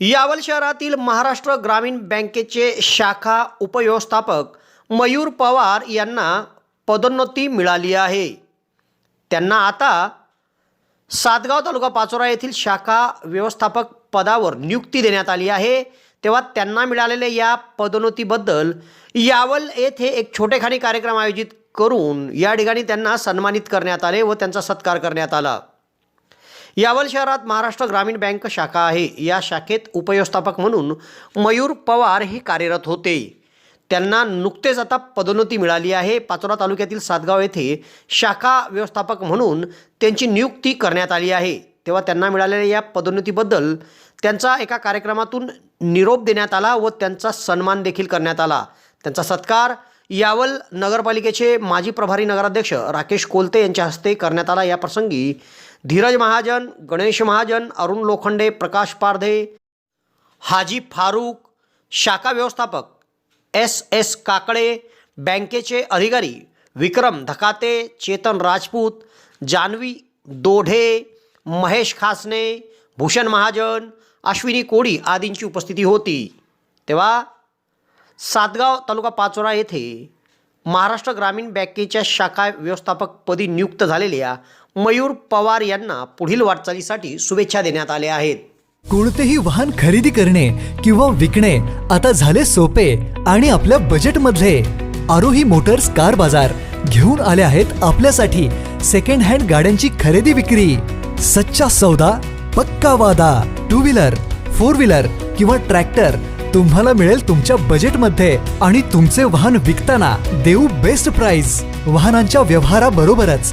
यावल शहरातील महाराष्ट्र ग्रामीण बँकेचे शाखा उपव्यवस्थापक मयूर पवार यांना पदोन्नती मिळाली आहे. त्यांना आता सातगाव तालुका पाचोरा येथील शाखा व्यवस्थापक पदावर नियुक्ती देण्यात आली आहे. तेव्हा त्यांना मिळालेल्या या पदोन्नतीबद्दल यावल येथे एक छोटेखानी कार्यक्रम आयोजित करून या ठिकाणी त्यांना सन्मानित करण्यात आले व त्यांचा सत्कार करण्यात आला. यावल शहरात महाराष्ट्र ग्रामीण बँक शाखा आहे. या शाखेत उपव्यवस्थापक म्हणून मयूर पवार हे कार्यरत होते. त्यांना नुकतेच आता पदोन्नती मिळाली आहे. पाचोरा तालुक्यातील सातगाव येथे शाखा व्यवस्थापक म्हणून त्यांची नियुक्ती करण्यात आली आहे. तेव्हा त्यांना मिळालेल्या या पदोन्नतीबद्दल त्यांचा एका कार्यक्रमातून निरोप देण्यात आला व त्यांचा सन्मान देखील करण्यात आला. त्यांचा सत्कार यावल नगरपालिकेचे माजी प्रभारी नगराध्यक्ष राकेश कोलते यांच्या हस्ते करण्यात आला. या प्रसंगी धीरज महाजन गणेश महाजन अरुण लोखंडे प्रकाश पारधे हाजी फारूक शाखा व्यवस्थापक एस एस काकडे बँकेचे अधिकारी विक्रम धकाते चेतन राजपूत जान्हवी दोढे महेश खासने भूषण महाजन अश्विनी कोडी आदींची उपस्थिती होती. तेव्हा सातगाव तालुका पाचोरा येथे महाराष्ट्र ग्रामीण बँकेच्या शाखा व्यवस्थापकपदी नियुक्त झालेल्या मयूर पवार यांना पुढील वाटचालीसाठी शुभेच्छा देण्यात आल्या आहेत. कोणतेही वाहन खरेदी करणे किंवा विकणे आता झाले सोपे आणि आपल्या बजेटमधले आरोही मोटर्स कार बाजार घेऊन आले आहेत आपल्यासाठी सेकंड हँड गाड्यांची खरेदी विक्री. सच्चा सौदा पक्का वादा टू व्हीलर फोर व्हीलर किंवा ट्रॅक्टर तुम्हाला मिळेल तुमच्या बजेटमध्ये आणि तुमचे वाहन विकताना देऊ बेस्ट प्राइस वाहनांच्या व्यवहाराबरोबरच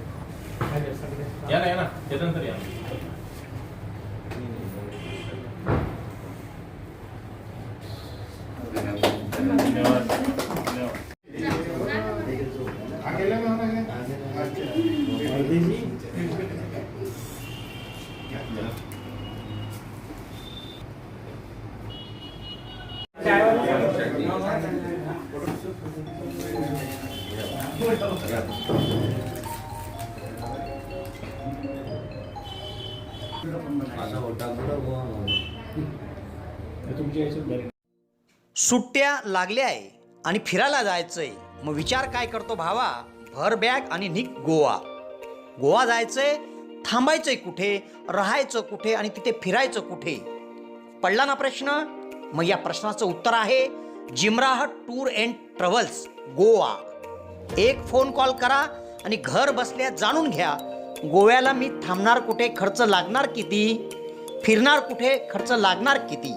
या विषय नाही या ना सुट्ट्या लागल्या आहे आणि फिरायला जायचंय. मग विचार काय करतो भावा? भर बॅग आणि निघ गोवा. गोवा जायचंय थांबायचंय कुठे? राहायचं कुठे? आणि तिथे फिरायचं कुठे? पडला ना प्रश्न? मग या प्रश्नाचं उत्तर आहे Jimrah tour and travels Goa. एक फोन कॉल करा आणि घर बसल्या जाणून घ्या. गोव्याला मी थांबणार कुठे खर्च लागणार किती फिरणार कुठे खर्च लागणार किती?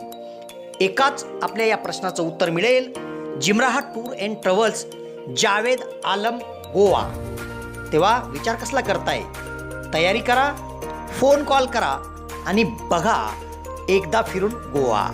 एकाच आपल्या या प्रश्नाचं उत्तर मिळेल. Jimraha tour and travels Javed Alam Goa. तेव्हा विचार कसला करताय? तयारी करा फोन कॉल करा आणि बघा एकदा फिरून गोवा.